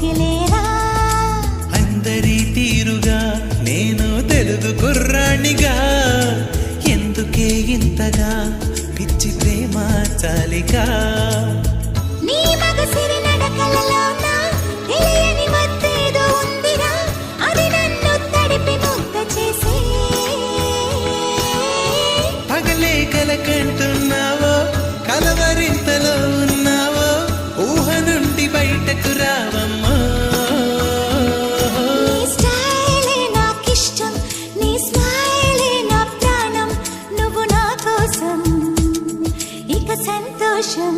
దిగిలేరా అందరి తీరుగా నేను తెలుగు కుర్రాణిగా ఎందుకే ఇంతగా పిచ్చి ప్రేమ చాలిగా నీ కలకంటున్నా. కోసం ఇక సంతోషం